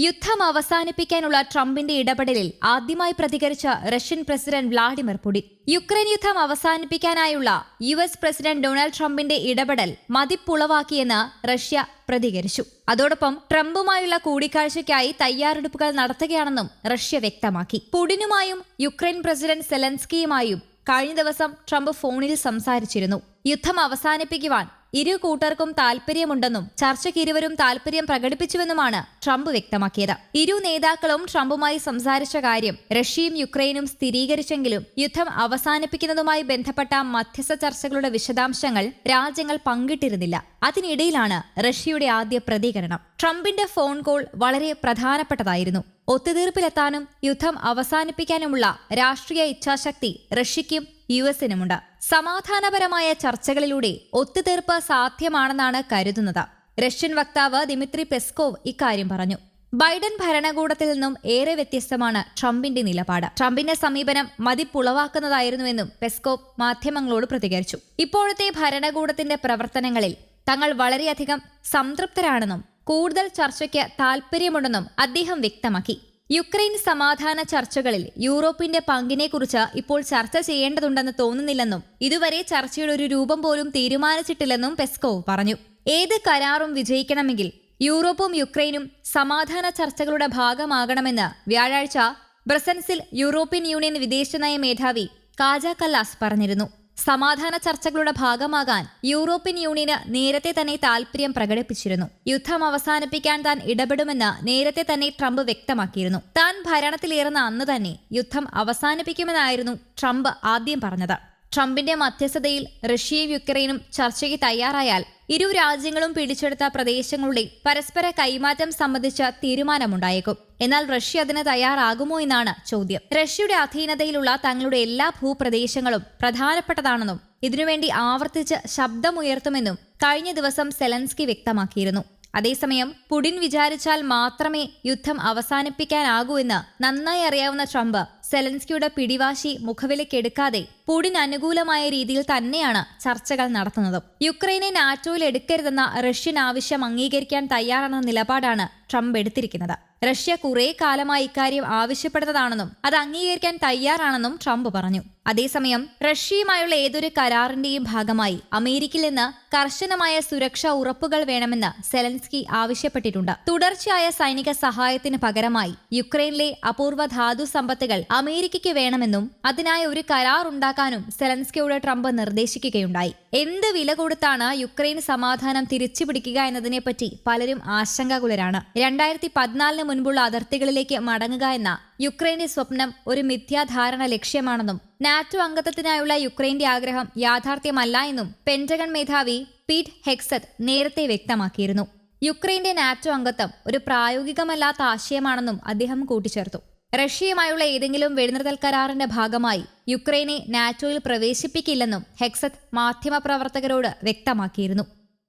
യുദ്ധം അവസാനിപ്പിക്കാനുള്ള ട്രംപിന്റെ ഇടപെടലിൽ ആദ്യമായി പ്രതികരിച്ച Russian president Vladimir Putin. Ukraine യുദ്ധം അവസാനിപ്പിക്കാനായുള്ള യു എസ് പ്രസിഡന്റ് ഡൊണാൾഡ് ട്രംപിന്റെ ഇടപെടൽ മതിപ്പുളവാക്കിയെന്ന് റഷ്യ പ്രതികരിച്ചു. അതോടൊപ്പം ട്രംപുമായുള്ള കൂടിക്കാഴ്ചയ്ക്കായി തയ്യാറെടുപ്പുകൾ നടത്തുകയാണെന്നും റഷ്യ വ്യക്തമാക്കി. പുടിനുമായും യുക്രൈൻ പ്രസിഡന്റ് സെലൻസ്കിയുമായും കഴിഞ്ഞ ദിവസം ട്രംപ് ഫോണിൽ സംസാരിച്ചിരുന്നു. യുദ്ധം അവസാനിപ്പിക്കുവാൻ ഇരു കൂട്ടർക്കും താൽപര്യമുണ്ടെന്നും ചർച്ചയ്ക്ക് ഇരുവരും താൽപര്യം പ്രകടിപ്പിച്ചുവെന്നുമാണ് ട്രംപ് വ്യക്തമാക്കിയത്. ഇരു നേതാക്കളും ട്രംപുമായി സംസാരിച്ച കാര്യം റഷ്യയും യുക്രൈനും സ്ഥിരീകരിച്ചെങ്കിലും യുദ്ധം അവസാനിപ്പിക്കുന്നതുമായി ബന്ധപ്പെട്ട മധ്യസ്ഥ ചർച്ചകളുടെ വിശദാംശങ്ങൾ രാജ്യങ്ങൾ പങ്കിട്ടിരുന്നില്ല. അതിനിടയിലാണ് റഷ്യയുടെ ആദ്യ പ്രതികരണം. ട്രംപിന്റെ ഫോൺ കോൾ വളരെ പ്രധാനപ്പെട്ടതായിരുന്നു. ഒത്തുതീർപ്പിലെത്താനും യുദ്ധം അവസാനിപ്പിക്കാനുമുള്ള രാഷ്ട്രീയ ഇച്ഛാശക്തി റഷ്യയ്ക്കും യു എസിനുമുണ്ട് സമാധാനപരമായ ചർച്ചകളിലൂടെ ഒത്തുതീർപ്പ് സാധ്യമാണെന്നാണ് കരുതുന്നത്. റഷ്യൻ വക്താവ് ദിമിത്രി പെസ്കോവ് ഇക്കാര്യം പറഞ്ഞു. ബൈഡൻ ഭരണകൂടത്തിൽ നിന്നും ഏറെ വ്യത്യസ്തമാണ് ട്രംപിന്റെ നിലപാട്. ട്രംപിന്റെ സമീപനം മതിപ്പുളവാക്കുന്നതായിരുന്നുവെന്നും പെസ്കോവ് മാധ്യമങ്ങളോട് പ്രതികരിച്ചു. ഇപ്പോഴത്തെ ഭരണകൂടത്തിന്റെ പ്രവർത്തനങ്ങളിൽ തങ്ങൾ വളരെയധികം സംതൃപ്തരാണെന്നും കൂടുതൽ ചർച്ചയ്ക്ക് താൽപ്പര്യമുണ്ടെന്നും അദ്ദേഹം വ്യക്തമാക്കി. യുക്രൈൻ സമാധാന ചർച്ചകളിൽ യൂറോപ്പിന്റെ പങ്കിനെക്കുറിച്ച് ഇപ്പോൾ ചർച്ച ചെയ്യേണ്ടതുണ്ടെന്ന് തോന്നുന്നില്ലെന്നും ഇതുവരെ ചർച്ചയുടെ ഒരു രൂപം പോലും തീരുമാനിച്ചിട്ടില്ലെന്നും പെസ്കോവ് പറഞ്ഞു. ഏത് കരാറും വിജയിക്കണമെങ്കിൽ യൂറോപ്പും യുക്രൈനും സമാധാന ചർച്ചകളുടെ ഭാഗമാകണമെന്ന് വ്യാഴാഴ്ച ബ്രസൻസിൽ യൂറോപ്യൻ യൂണിയൻ വിദേശനയ മേധാവി കാജ കല്ലാസ് പറഞ്ഞിരുന്നു. സമാധാന ചർച്ചകളുടെ ഭാഗമാകാൻ യൂറോപ്യൻ യൂണിയന് നേരത്തെ തന്നെ താൽപര്യം പ്രകടിപ്പിച്ചിരുന്നു. യുദ്ധം അവസാനിപ്പിക്കാൻ താൻ ഇടപെടുമെന്ന് നേരത്തെ തന്നെ ട്രംപ് വ്യക്തമാക്കിയിരുന്നു. താൻ ഭരണത്തിലേറുന്ന അന്ന് തന്നെ യുദ്ധം അവസാനിപ്പിക്കുമെന്നായിരുന്നു ട്രംപ് ആദ്യം പറഞ്ഞത്. ട്രംപിന്റെ മധ്യസ്ഥതയിൽ റഷ്യയും യുക്രൈനും ചർച്ചയ്ക്ക് തയ്യാറായാൽ ഇരു രാജ്യങ്ങളും പിടിച്ചെടുത്ത പ്രദേശങ്ങളുടെ പരസ്പര കൈമാറ്റം സംബന്ധിച്ച തീരുമാനമുണ്ടായേക്കും. എന്നാൽ റഷ്യ അതിന് തയ്യാറാകുമോ എന്നാണ് ചോദ്യം. റഷ്യയുടെ അധീനതയിലുള്ള തങ്ങളുടെ എല്ലാ ഭൂപ്രദേശങ്ങളും പ്രധാനപ്പെട്ടതാണെന്നും ഇതിനുവേണ്ടി ആവർത്തിച്ച് ശബ്ദമുയർത്തുമെന്നും കഴിഞ്ഞ ദിവസം സെലൻസ്കി വ്യക്തമാക്കിയിരുന്നു. അതേസമയം പുടിൻ വിചാരിച്ചാൽ മാത്രമേ യുദ്ധം അവസാനിപ്പിക്കാനാകൂ എന്ന് നന്നായി അറിയാവുന്ന ട്രംപ് സെലൻസ്കിയുടെ പിടിവാശി മുഖവിലക്കെടുക്കാതെ പുടിൻ അനുകൂലമായ രീതിയിൽ തന്നെയാണ് ചർച്ചകൾ നടത്തുന്നത്. യുക്രൈനെ നാറ്റോയിൽ എടുക്കരുതെന്ന റഷ്യൻ ആവശ്യം അംഗീകരിക്കാൻ തയ്യാറെന്ന നിലപാടാണ് ട്രംപ് എടുത്തിരിക്കുന്നത്. റഷ്യ കുറെ കാലമായി ഇക്കാര്യം ആവശ്യപ്പെടുന്നതാണെന്നും അത് അംഗീകരിക്കാൻ തയ്യാറാണെന്നും ട്രംപ് പറഞ്ഞു. അതേസമയം റഷ്യയുമായുള്ള ഏതൊരു കരാറിന്റെയും ഭാഗമായി അമേരിക്കയിൽ നിന്ന് കർശനമായ സുരക്ഷാ ഉറപ്പുകൾ വേണമെന്ന് സെലൻസ്കി ആവശ്യപ്പെട്ടിട്ടുണ്ട്. തുടർച്ചയായ സൈനിക സഹായത്തിന് പകരമായി യുക്രൈനിലെ അപൂർവ ധാതു സമ്പത്തുകൾ അമേരിക്കയ്ക്ക് വേണമെന്നും അതിനായി ഒരു കരാർ ഉണ്ടാക്കാനും സെലൻസ്കിയോട് ട്രംപ് നിർദ്ദേശിക്കുകയുണ്ടായി. എന്ത് വില കൊടുത്താണ് യുക്രൈൻ സമാധാനം തിരിച്ചുപിടിക്കുക എന്നതിനെപ്പറ്റി പലരും ആശങ്കാകുലരാണ്. രണ്ടായിരത്തി പതിനാലിന് മുൻപുള്ള അതിർത്തികളിലേക്ക് മടങ്ങുക എന്ന യുക്രൈന്റെ സ്വപ്നം ഒരു മിഥ്യാധാരണ ലക്ഷ്യമാണെന്നും നാറ്റോ അംഗത്വത്തിനായുള്ള യുക്രൈന്റെ ആഗ്രഹം യാഥാർത്ഥ്യമല്ല എന്നും പെന്റഗൺ മേധാവി പീറ്റ് ഹെക്സത്ത് നേരത്തെ വ്യക്തമാക്കിയിരുന്നു. യുക്രൈന്റെ നാറ്റോ അംഗത്വം ഒരു പ്രായോഗികമല്ലാത്ത ആശയമാണെന്നും അദ്ദേഹം കൂട്ടിച്ചേർത്തു. റഷ്യയുമായുള്ള ഏതെങ്കിലും വെടിനിർത്തൽ കരാറിന്റെ ഭാഗമായി യുക്രൈനെ നാറ്റോയിൽ പ്രവേശിപ്പിക്കില്ലെന്നും ഹെക്സത്ത് മാധ്യമപ്രവർത്തകരോട് വ്യക്തമാക്കിയിരുന്നു.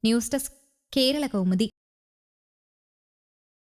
News desk Kerala Kaumudi.